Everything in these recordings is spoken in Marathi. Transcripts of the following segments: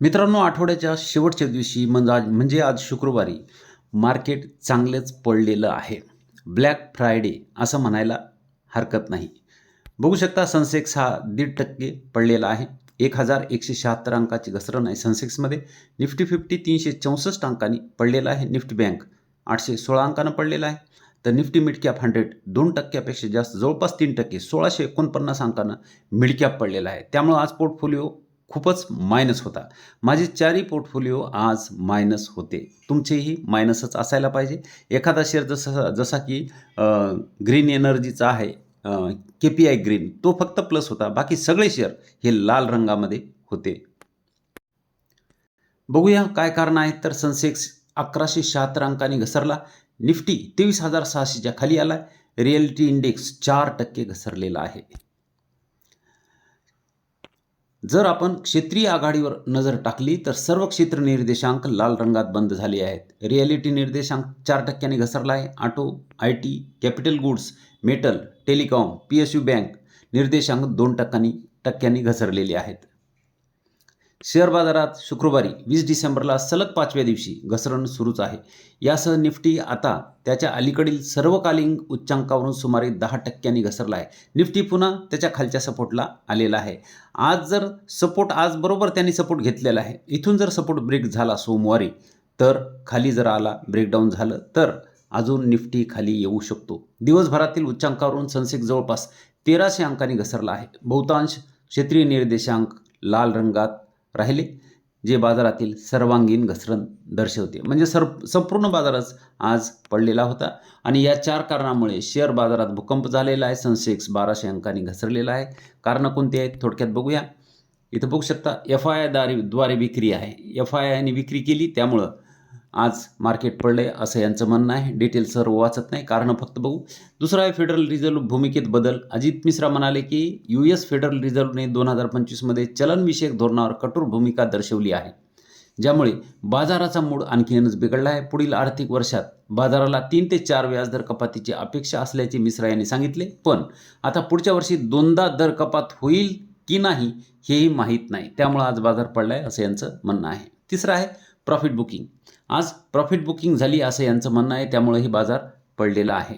मित्रांनो आठवड्याच्या शेवटच्या दिवशी म्हणजे आज म्हणजे आज शुक्रवारी मार्केट चांगलेच पडलेलं आहे. ब्लॅक फ्रायडे असं म्हणायला हरकत नाही. बघू शकता सनसेक्स हा दीड टक्के पडलेला आहे. एक हजार एकशे शहात्तर अंकाची घसरण आहे सनसेक्समध्ये. निफ्टी फिफ्टी तीनशे चौसष्ट अंकांनी पडलेला आहे. निफ्टी बँक आठशे सोळा अंकानं पडलेला आहे. तर निफ्टी मिडकॅप हंड्रेड दोन टक्क्यापेक्षा जास्त जवळपास तीन टक्के सोळाशे एकोणपन्नास अंकानं मिडकॅप पडलेला आहे. त्यामुळं आज पोर्टफोलिओ खूपच मायनस होता. माझे चारही पोर्टफोलिओ आज मायनस होते. तुमचेही मायनसच असायला पाहिजे. एखादा शेअर जसा जसा की ग्रीन एनर्जीचा आहे के पी आय ग्रीन तो फक्त प्लस होता. बाकी सगळे शेअर हे लाल रंगामध्ये होते. बघूया काय कारण आहेत तर सनसेक्स अकराशे शहात्तर अंकाने घसरला. निफ्टी तेवीस हजार सहाशेच्या खाली आला रिअलिटी इंडेक्स चार टक्के घसरलेला आहे. जर आपण क्षेत्रीय आघाडीवर नजर टाकली तर सर्व क्षेत्र निर्देशांक लाल रंगात बंद झाले आहेत. रिॲलिटी निर्देशांक चार टक्क्यांनी घसरला आहे. Auto I T capital goods metal telecom P S U bank निर्देशांक दोन टक्क्यांनी टक्क्यांनी घसरलेले आहेत. शेअर बाजारात शुक्रवारी वीस डिसेंबरला सलग पाचव्या दिवशी घसरण सुरूच आहे. यासह निफ्टी आता त्याच्या अलीकडील सर्वकालीन उच्चांकावरून सुमारे दहा टक्क्यांनी घसरला आहे. निफ्टी पुन्हा त्याच्या खालच्या सपोर्टला आलेला आहे. आज जर सपोर्ट आज बरोबर त्यांनी सपोर्ट घेतलेला आहे. इथून जर सपोर्ट ब्रेक झाला सोमवारी तर खाली जर आला ब्रेकडाऊन झालं तर अजून निफ्टी खाली येऊ शकतो. दिवसभरातील उच्चांकावरून सेन्सेक्स जवळपास तेराशे अंकांनी घसरला आहे. बहुतांश क्षेत्रीय निर्देशांक लाल रंगात राहिले जे बाजारातील सर्वांगीण घसरण दर्शवते. म्हणजे सर संपूर्ण बाजारच आज पडलेला होता. आणि या चार कारणामुळे शेअर बाजारात भूकंप झालेला आहे. सनसेक्स बाराशे अंकांनी घसरलेला आहे. कारणं कोणती आहेत थोडक्यात बघूया. इथं बघू शकता एफ आय आयद्वारे द्वारे विक्री आहे. एफ आय आयने विक्री केली त्यामुळं आज मार्केट पडले असं यांचं म्हणणं आहे. डिटेल सर्व वाचत नाही कारणं फक्त बघू. दुसरं आहे फेडरल रिझर्व्ह भूमिकेत बदल. अजित मिश्रा म्हणाले की यू एस फेडरल रिझर्व्हने दोन हजार पंचवीसमध्ये चलनविषयक धोरणावर कठोर भूमिका दर्शवली आहे. ज्यामुळे बाजाराचा मूड आणखीनच बिघडला आहे. पुढील आर्थिक वर्षात बाजाराला तीन ते चार व्याजदर कपातीची अपेक्षा असल्याचे मिश्रा यांनी सांगितले. पण आता पुढच्या वर्षी दोनदा दर कपात होईल की नाही हेही माहीत नाही. त्यामुळं आज बाजार पडला आहे असं यांचं म्हणणं आहे. तिसरं आहे प्रॉफिट बुकिंग आज प्रॉफिट बुकिंग झाली असं यांचं म्हणणं आहे त्यामुळेही बाजार पडलेला आहे.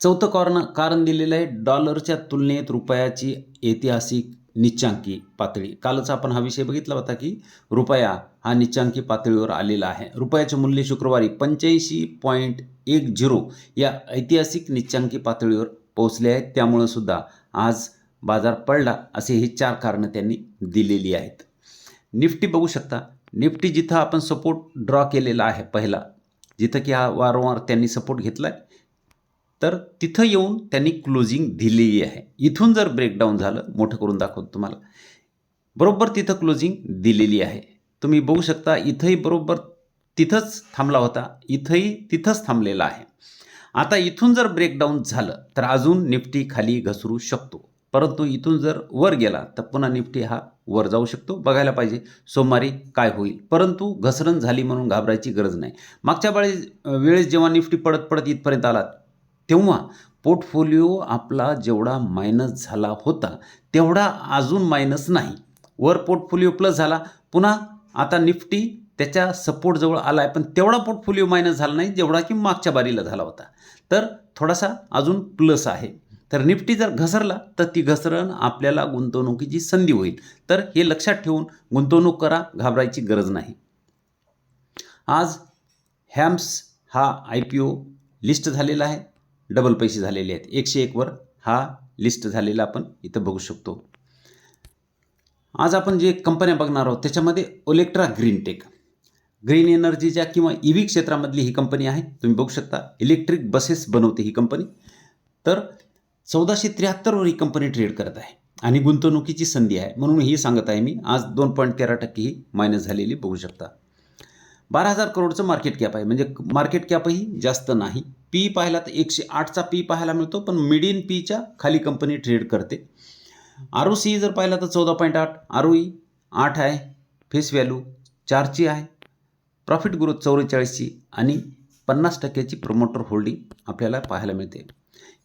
चौथं कारण कारण दिलेलं आहे डॉलरच्या तुलनेत रुपयाची ऐतिहासिक निच्चांकी पातळी. कालच आपण हा विषय बघितला होता की रुपया हा निच्चांकी पातळीवर आलेला आहे. रुपयाचे मूल्य शुक्रवारी पंच्याऐंशी पॉईंट एक झिरो या ऐतिहासिक निच्चांकी पातळीवर पोहोचले आहेत. त्यामुळं सुद्धा आज बाजार पडला असे हे चार कारणं त्यांनी दिलेली आहेत. निफ्टी बघू शकता निफ्टी जिथं आपण सपोर्ट ड्रॉ केलेला आहे पहिला जिथं की हा वारंवार त्यांनी सपोर्ट घेतला आहे तर तिथं येऊन त्यांनी क्लोजिंग दिलेली आहे. इथून जर ब्रेकडाऊन झालं मोठं करून दाखवतो तुम्हाला बरोबर तिथं क्लोजिंग दिलेली आहे. तुम्ही बघू शकता इथंही बरोबर तिथंच थांबला होता इथंही तिथंच थांबलेला आहे. आता इथून जर ब्रेकडाऊन झालं तर अजून निफ्टी खाली घसरू शकतो. परंतु इथून जर वर गेला तर पुन्हा निफ्टी हा वर जाऊ शकतो. बघायला पाहिजे सोमवारी काय होईल. परंतु घसरण झाली म्हणून घाबरायची गरज नाही. मागच्या वेळेस वेळेस जेव्हा निफ्टी पडत पडत इथपर्यंत आला तेव्हा पोर्टफोलिओ आपला जेवढा मायनस झाला होता तेवढा अजून मायनस नाही. वर पोर्टफोलिओ प्लस झाला. पुन्हा आता निफ्टी त्याच्या सपोर्टजवळ आला आहे पण तेवढा पोर्टफोलिओ मायनस झाला नाही जेवढा की मागच्या बारीला झाला होता. तर थोडासा अजून प्लस आहे. तर निफ्टी जर घसरला तर ती घसरण आपल्याला गुंतवणुकीची संधी होईल. तर हे लक्षात ठेवून गुंतवणूक करा घाबरायची गरज नाही. आज हॅम्स हा आय पी ओ लिस्ट झालेला आहे. डबल पैसे झालेले आहेत. एकशे एकवर हा लिस्ट झालेला आपण इथं बघू शकतो. आज आपण जे कंपन्या बघणार आहोत त्याच्यामध्ये ओलेक्ट्रा ग्रीन टेक ग्रीन एनर्जीच्या किंवा ई व्ही क्षेत्रामधली ही कंपनी आहे. तुम्ही बघू शकता. इलेक्ट्रिक बसेस बनवते ही कंपनी. तर चौदाशे त्र्याहत्तरवर ही कंपनी ट्रेड करत आहे आणि गुंतवणुकीची संधी आहे म्हणून ही सांगत आहे मी. आज दोन पॉईंट तेरा टक्के ही मायनस झालेली बघू शकता. बारा हजार करोडचं मार्केट कॅप आहे. म्हणजे मार्केट कॅपही जास्त नाही. पी पाहिला तर एकशे आठचा पी पाहायला मिळतो पण मिडियन पीच्या खाली कंपनी ट्रेड करते. आर ओ सी जर पाहिला तर चौदा पॉईंट आठ. आर ओ ई आठ आहे. फेस व्हॅल्यू चारची आहे. प्रॉफिट ग्रोथ चौवेचाळीसची आणि पन्नास टक्क्याची प्रमोटर होल्डिंग आपल्याला पाहायला मिळते.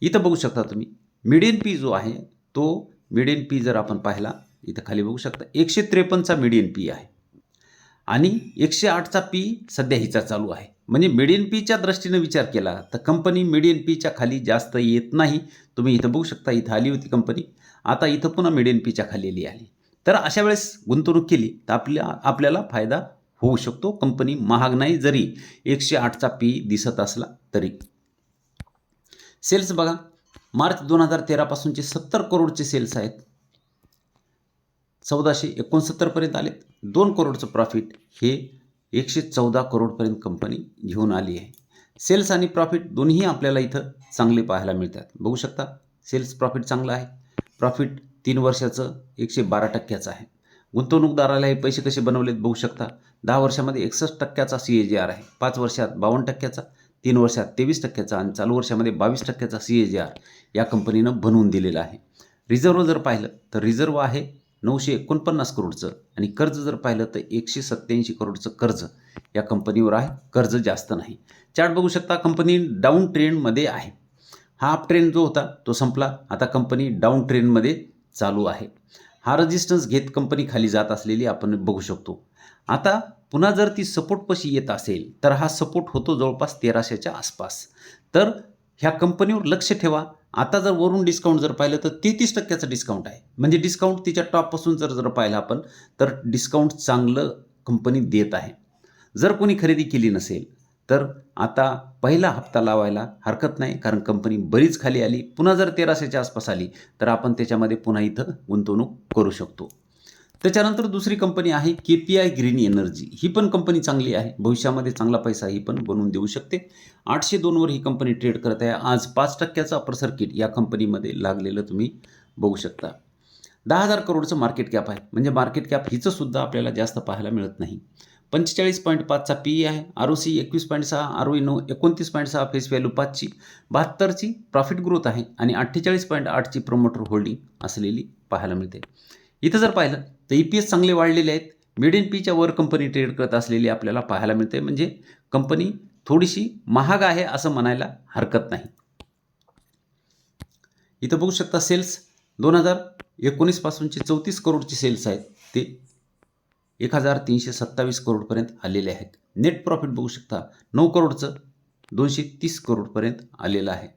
इथं बघू शकता तुम्ही. मिडियन पी जो आहे तो मिडियन पी जर आपण पाहिला इथं खाली बघू शकता एकशे त्रेपन्नचा मिडियन पी आहे. आणि एकशे आठचा पी सध्या हिचा चालू आहे. म्हणजे मिडियन पीच्या दृष्टीनं विचार केला तर कंपनी मिडियन पीच्या खाली जास्त येत नाही. तुम्ही इथं बघू शकता इथं आली होती कंपनी आता इथं पुन्हा मिडियन पीच्या खाली आली आली तर अशा वेळेस गुंतवणूक केली तर आपल्या आपल्याला फायदा होऊ शकतो. कंपनी महाग नाही जरी एकशे आठचा पी दिसत असला तरी. सेल्स बघा. मार्च दोन हजार तेरापासूनचे सत्तर करोडचे सेल्स आहेत. चौदाशे एकोणसत्तरपर्यंत आलेत. दोन करोडचं प्रॉफिट हे एकशे चौदा करोडपर्यंत कंपनी घेऊन आली आहे. सेल्स आणि प्रॉफिट दोन्ही आपल्याला इथं चांगले पाहायला मिळतात. बघू शकता सेल्स प्रॉफिट चांगलं आहे. प्रॉफिट तीन वर्षाचं एकशे बारा टक्क्याचं आहे. गुंतवणूकदाराला हे पैसे कसे बनवलेत बघू शकता. दहा वर्षामध्ये एकसष्ट टक्क्याचा सी ए जी आर आहे. पाच वर्षात बावन्न टक्क्याचा. तीन वर्षात तेवीस टक्क्याचा आणि चालू वर्षामध्ये बावीस टक्क्याचा सी ए जी आर या कंपनीनं बनवून दिलेला आहे. रिझर्व जर पाहिलं तर रिझर्व आहे नऊशे एकोणपन्नास करोडचं आणि कर्ज जर पाहिलं तर एकशे सत्त्याऐंशी करोडचं कर्ज या कंपनीवर आहे. कर्ज जास्त नाही. चार्ट बघू शकता कंपनी डाऊन ट्रेंडमध्ये आहे. हा अप ट्रेंड जो होता तो संपला. आता कंपनी डाऊन ट्रेंडमध्ये चालू आहे. हा रजिस्टन्स घेत कंपनी खाली जात असलेली आपण बघू शकतो. आता पुन्हा जर ती सपोर्टपाशी येत असेल तर हा सपोर्ट होतो जवळपास तेराशेच्या आसपास. तर ह्या कंपनीवर लक्ष ठेवा. आता जर वरून डिस्काउंट जर पाहिलं तर तेहतीस टक्क्याचं डिस्काउंट आहे. म्हणजे डिस्काउंट तिच्या टॉपपासून जर जर पाहिलं आपण तर डिस्काउंट चांगलं कंपनी देत आहे. जर कोणी खरेदी केली नसेल तर आता पहिला हप्ता लावायला हरकत नाही कारण कंपनी बरीच खाली आली. पुन्हा जर तेराशेच्या आसपास आली तर आपण त्याच्यामध्ये पुन्हा इथं गुंतवणूक करू शकतो. त्याच्यानंतर दुसरी कंपनी आहे K P I green energy ही पण कंपनी चांगली आहे. भविष्यामध्ये चांगला पैसा ही पण बनवून देऊ शकते. आठशे दोनवर ही कंपनी ट्रेड करत आहे. आज पाच टक्क्याचं अपर सर्किट या कंपनीमध्ये लागलेलं तुम्ही बघू शकता. दहा हजार करोडचं मार्केट कॅप आहे. म्हणजे मार्केट कॅप हिचं सुद्धा आपल्याला जास्त पाहायला मिळत नाही. पंचेचाळीस पॉईंट पाचचा पी ई आहे. आर ओ सी एकवीस पॉईंट सहा आर ओ नऊ एकोणतीस पॉईंट सहा फेस व्हॅल्यू पाचची बहात्तरची प्रॉफिट ग्रोथ आहे. आणि अठ्ठेचाळीस पॉईंट आठची प्रोमोटर होल्डिंग असलेली पाहायला मिळते. इथं जर पाहिलं तर ई पी एस चांगले वाढलेले आहेत. मिड एन पीच्या वर कंपनी ट्रेड करत असलेली आपल्याला पाहायला मिळते. म्हणजे कंपनी थोडीशी महाग आहे असं म्हणायला हरकत नाही. इथं बघू शकता सेल्स दोन हजार एकोणीसपासूनचे चौतीस करोडचे सेल्स आहेत. ते एक हजार तीनशे सत्तावीस करोडपर्यंत आलेले आहेत. नेट प्रॉफिट बघू शकता नऊ करोडचं दोनशे तीस करोडपर्यंत आलेलं आहे.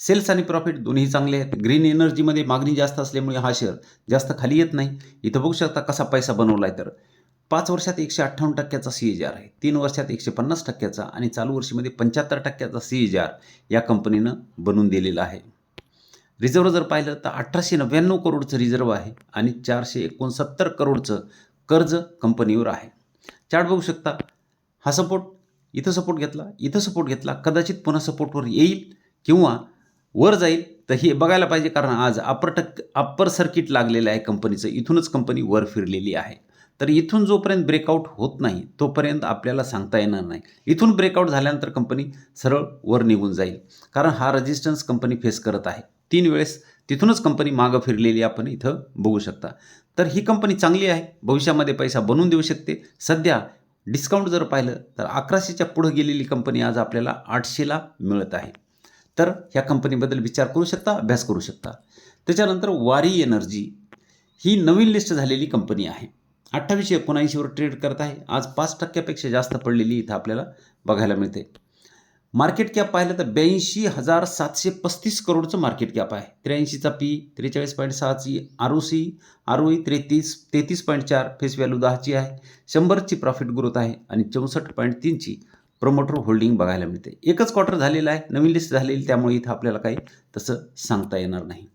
सेल्स आणि प्रॉफिट दोन्ही चांगले आहेत. ग्रीन एनर्जीमध्ये मागणी जास्त असल्यामुळे हा शेअर जास्त खाली येत नाही. इथं बघू शकता कसा पैसा बनवला आहे तर. पाच वर्षात एकशे अठ्ठावन्न टक्क्याचा सी ए आर आहे. तीन वर्षात एकशे पन्नास टक्क्याचा आणि चालू वर्षीमध्ये पंच्याहत्तर टक्क्याचा सी ए जी आर या कंपनीनं बनवून दिलेला आहे. रिझर्व जर पाहिलं तर अठराशे नव्याण्णव करोडचं रिझर्व आहे आणि चारशे एकोणसत्तर करोडचं कर्ज कंपनीवर आहे. चार्ट बघू शकता. हा सपोर्ट इथं सपोर्ट घेतला इथं सपोर्ट घेतला कदाचित पुन्हा सपोर्टवर येईल किंवा वर जाईल तर हे बघायला पाहिजे कारण आज अपर टक्क अप्पर सर्किट लागलेलं आहे कंपनीचं इथूनच कंपनी वर फिरलेली आहे. तर इथून जोपर्यंत ब्रेकआउट होत नाही तोपर्यंत आपल्याला सांगता येणार नाही. इथून ब्रेकआउट झाल्यानंतर कंपनी सरळ वर निघून जाईल. कारण हा रेजिस्टन्स कंपनी फेस करत आहे. तीन वेळेस तिथूनच कंपनी मागं फिरलेली आपण इथं बघू शकता. तर ही कंपनी चांगली आहे. भविष्यामध्ये पैसा बनवून देऊ शकते. सध्या डिस्काउंट जर पाहिलं तर अकराशेच्या पुढं गेलेली कंपनी आज आपल्याला आठशेला मिळत आहे. तर ह्या कंपनीबद्दल विचार करू शकता अभ्यास करू शकता. त्याच्यानंतर वारी एनर्जी ही नवीन लिस्ट झालेली कंपनी आहे. अठ्ठावीसशे एकोणऐंशीवर ट्रेड करत आहे. आज पाच टक्क्यापेक्षा जास्त पडलेली इथं आपल्याला बघायला मिळते. मार्केट कॅप पाहिलं तर ब्याऐंशी हजार सातशे पस्तीस करोडचं मार्केट कॅप आहे. त्र्याऐंशीचा पी त्रेचाळीस पॉईंट सहाची R O C R O E त्रेतीस तेहतीस पॉईंट चार फेस व्हॅल्यू दहाची आहे. शंभरची प्रॉफिट ग्रोथ आहे आणि चौसष्ट पॉईंट तीनची प्रोमोटर होल्डिंग बघायला मिळते. एकच क्वार्टर झालेलं आहे नवीन लिस्ट झालेली त्यामुळे इथं आपल्याला काही तसं सांगता येणार नाही.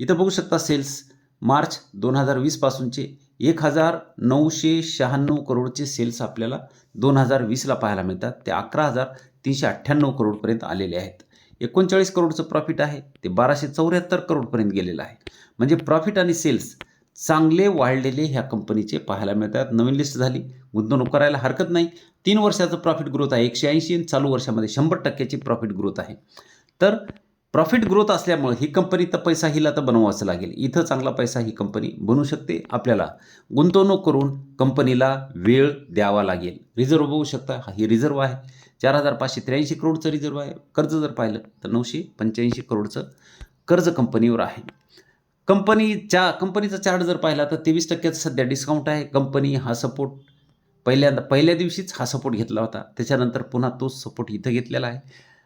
इथं बघू शकता सेल्स मार्च दोन हजार वीसपासूनचे एक हजार नऊशे शहाण्णव करोडचे सेल्स आपल्याला दोन हजार वीसला पाहायला मिळतात. ते अकरा हजार तीनशे अठ्ठ्याण्णव करोडपर्यंत आलेले आहेत. एकोणचाळीस करोडचं प्रॉफिट आहे ते बाराशे चौऱ्याहत्तर करोडपर्यंत गेलेलं आहे. म्हणजे प्रॉफिट आणि सेल्स चांगले वाढलेले ह्या कंपनीचे पाहायला मिळतात. नवीन लिस्ट झाली. गुंतवणूक करायला हरकत नाही. तीन वर्षाचं प्रॉफिट ग्रोथ आहे. एकशे ऐंशी आणि चालू वर्षामध्ये शंभर टक्क्याची प्रॉफिट ग्रोथ आहे. तर प्रॉफिट ग्रोथ असल्यामुळे ही कंपनी तर पैसा हिला तर बनवावाच लागेल. इथं चांगला पैसा ही कंपनी बनू शकते. आपल्याला गुंतवणूक करून कंपनीला वेळ द्यावा लागेल. रिझर्व बघू शकता. हा ही रिझर्व आहे. चार हजार पाचशे त्र्याऐंशी करोडचं रिझर्व आहे. कर्ज जर पाहिलं तर नऊशे पंच्याऐंशी करोडचं कर्ज कंपनीवर आहे. कंपनीच्या कंपनीचा चार्ट जर पाहिला तर तेवीस टक्क्याचा सध्या डिस्काउंट आहे. कंपनी हा सपोर्ट पहिल्यांदा पहिल्या दिवशीच हा सपोर्ट घेतला होता. त्याच्यानंतर पुन्हा तोच सपोर्ट इथं घेतलेला आहे.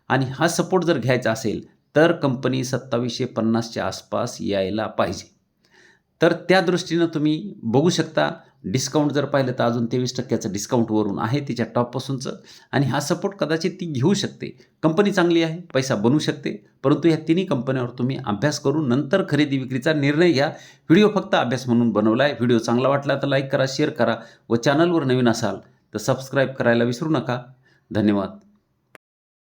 आणि हा सपोर्ट जर घ्यायचा असेल तर कंपनी सत्तावीसशे पन्नासच्या आसपास यायला पाहिजे. तर त्या दृष्टीनं तुम्ही बघू शकता डिस्काउंट जर पाहिलं तर अजून तेवीस टक्क्याचं डिस्काउंटवरून आहे तिच्या टॉपपासूनचं आणि हा सपोर्ट कदाचित ती घेऊ शकते. कंपनी चांगली आहे पैसा बनू शकते. परंतु या तिन्ही कंपन्यांवर तुम्ही अभ्यास करून नंतर खरेदी विक्रीचा निर्णय घ्या. व्हिडिओ फक्त अभ्यास म्हणून बनवला आहे व्हिडिओ चांगला वाटला तर लाईक करा शेअर करा व चॅनलवर नवीन असाल तर सबस्क्राईब करायला विसरू नका. धन्यवाद.